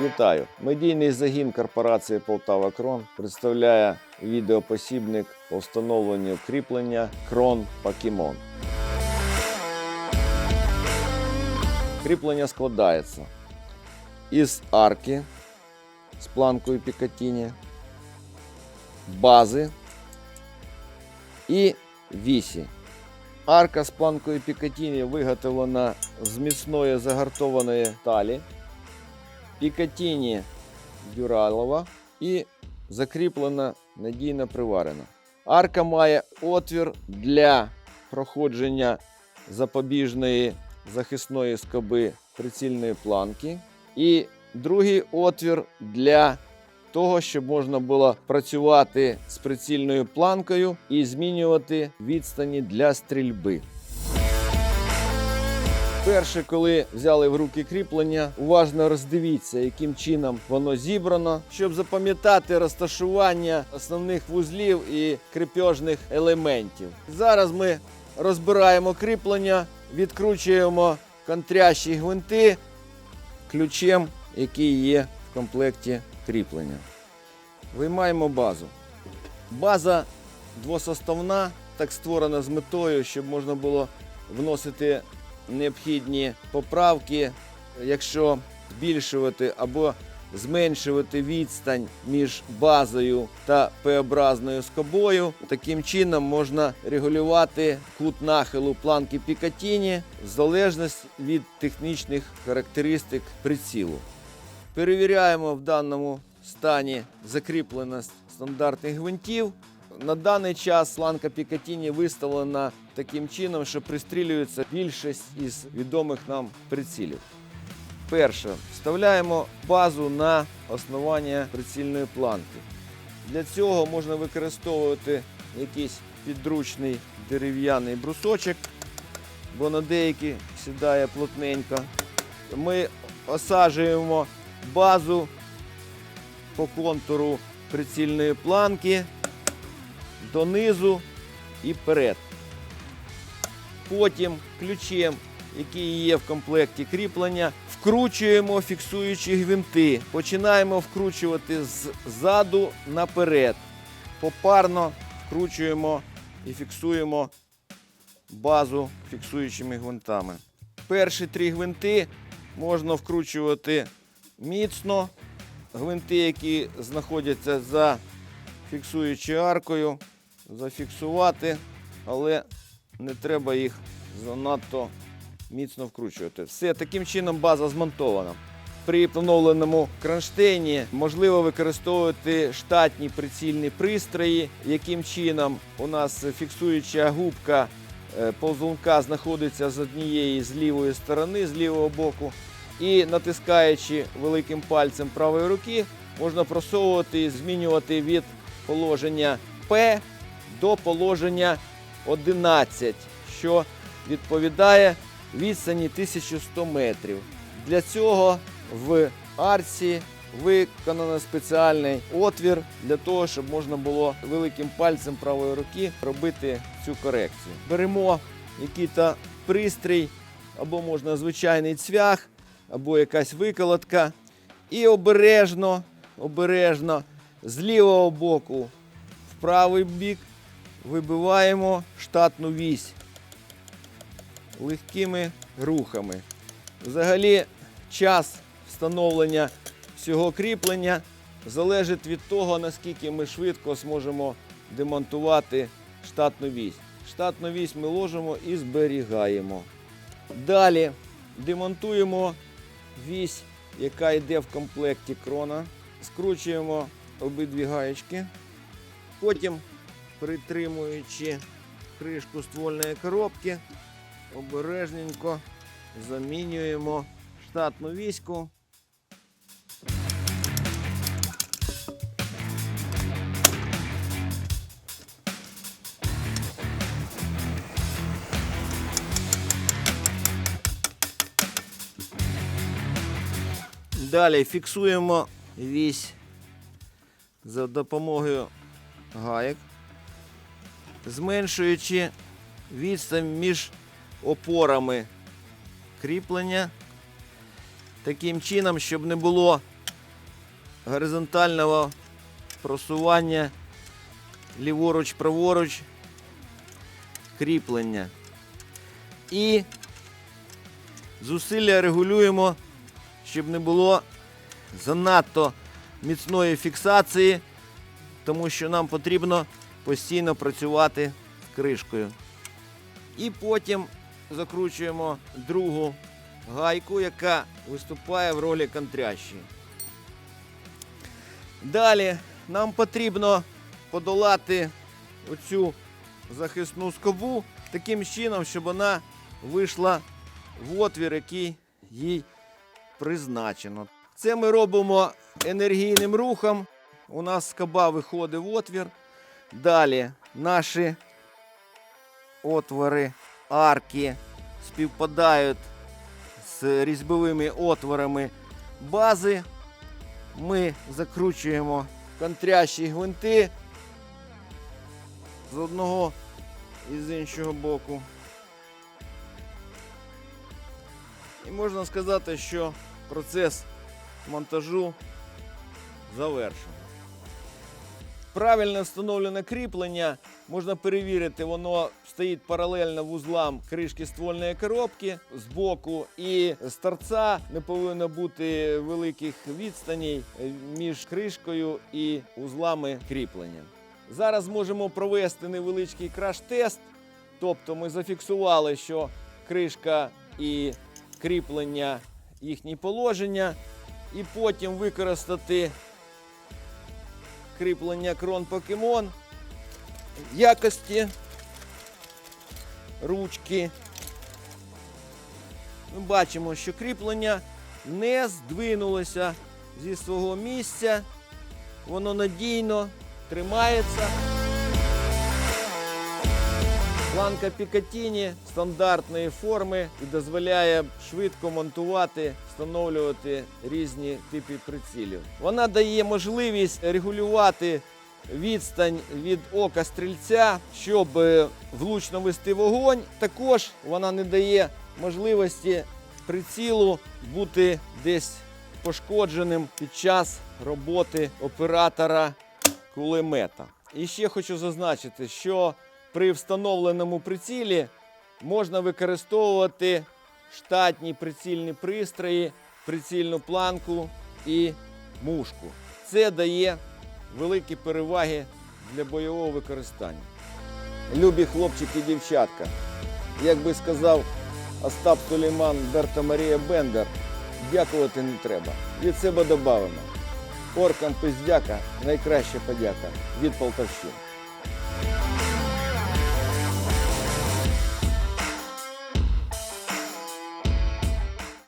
Вітаю! Медійний загін корпорації Полтава Крон представляє відеопосібник по встановленню кріплення Крон Покемон. Кріплення складається із арки з планкою Пікатіні, бази і вісі. Арка з планкою Пікатіні виготовлена з міцної загартованої сталі. Пікатіні Дюралова і закріплена надійно приварена. Арка має отвір для проходження запобіжної захисної скоби прицільної планки. І другий отвір для того, щоб можна було працювати з прицільною планкою і змінювати відстані для стрільби. Перше, коли взяли в руки кріплення, уважно роздивіться, яким чином воно зібрано, щоб запам'ятати розташування основних вузлів і крепежних елементів. Зараз ми розбираємо кріплення, відкручуємо контрящі гвинти ключем, який є в комплекті кріплення. Виймаємо базу. База двосоставна, так створена з метою, щоб можна було вносити необхідні поправки, якщо збільшувати або зменшувати відстань між базою та П-образною скобою. Таким чином можна регулювати кут нахилу планки Пікатіні в залежності від технічних характеристик прицілу. Перевіряємо в даному стані закріпленість стандартних гвинтів. На даний час ланка Пікатіні виставлена таким чином, що пристрілюється більшість із відомих нам прицілів. Перше, вставляємо базу на основання прицільної планки. Для цього можна використовувати якийсь підручний дерев'яний брусочок, бо на деякі сідає плотненько. Ми осаджуємо базу по контуру прицільної планки донизу і вперед. Потім ключем, який є в комплекті кріплення, вкручуємо фіксуючі гвинти. Починаємо вкручувати ззаду наперед. Попарно вкручуємо і фіксуємо базу фіксуючими гвинтами. Перші три гвинти можна вкручувати міцно. Гвинти, які знаходяться за фіксуючою аркою, зафіксувати, але не треба їх занадто міцно вкручувати. Все, таким чином база змонтована. При встановленому кронштейні можливо використовувати штатні прицільні пристрої, яким чином у нас фіксуюча губка е, повзунка знаходиться з однієї з лівої сторони, з лівого боку. І натискаючи великим пальцем правої руки, можна просовувати і змінювати від положення П до положення 11, що відповідає відстані 1100 метрів. Для цього в арці виконано спеціальний отвір для того, щоб можна було великим пальцем правої руки робити цю корекцію. Беремо який-то пристрій, або можна звичайний цвях, або якась виколотка. І обережно, обережно з лівого боку в правий бік вибиваємо штатну вісь легкими рухами. Взагалі, час встановлення всього кріплення залежить від того, наскільки ми швидко зможемо демонтувати штатну вісь. Штатну вісь ми ложимо і зберігаємо. Далі демонтуємо вісь, яка йде в комплекті крона. Скручуємо обидві гаєчки. Потім, притримуючи кришку ствольної коробки, обережненько замінюємо штатну віську. Далі фіксуємо вісь за допомогою гаєк, зменшуючи відстань між опорами кріплення таким чином, щоб не було горизонтального просування ліворуч-праворуч кріплення. І зусилля регулюємо, щоб не було занадто міцної фіксації, тому що нам потрібно постійно працювати кришкою. І потім закручуємо другу гайку, яка виступає в ролі контрящої. Далі нам потрібно подолати оцю захисну скобу таким чином, щоб вона вийшла в отвір, який їй призначено. Це ми робимо енергійним рухом. У нас скоба виходить в отвір. Далі наші отвори арки співпадають з різьбовими отворами бази. Ми закручуємо контрящі гвинти з одного і з іншого боку. І можна сказати, що процес монтажу завершено. Правильно встановлене кріплення можна перевірити, воно стоїть паралельно вузлам кришки ствольної коробки з боку, і з торця не повинно бути великих відстаней е, між кришкою і узлами кріплення. Зараз можемо провести невеличкий краш-тест. Тобто ми зафіксували, що кришка і кріплення їхні положення, і потім використати кріплення крон покемон якості ручки. Ми бачимо, що кріплення не здвинулося зі свого місця. Воно надійно тримається. Планка Пікатіні стандартної форми і дозволяє швидко монтувати, встановлювати різні типи прицілів. Вона дає можливість регулювати відстань від ока стрільця, щоб е, влучно вести вогонь. Також вона не дає можливості прицілу бути десь пошкодженим під час роботи оператора кулемета. І ще хочу зазначити, що при встановленому прицілі можна використовувати штатні прицільні пристрої, прицільну планку і мушку. Це дає великі переваги для бойового використання. Любі хлопчики і дівчатка, як би сказав Остап Сулейман Берта Марія Бендер, дякувати не треба. Від себе додамо. Оркам пиздяка найкраща подяка від Полтавщини.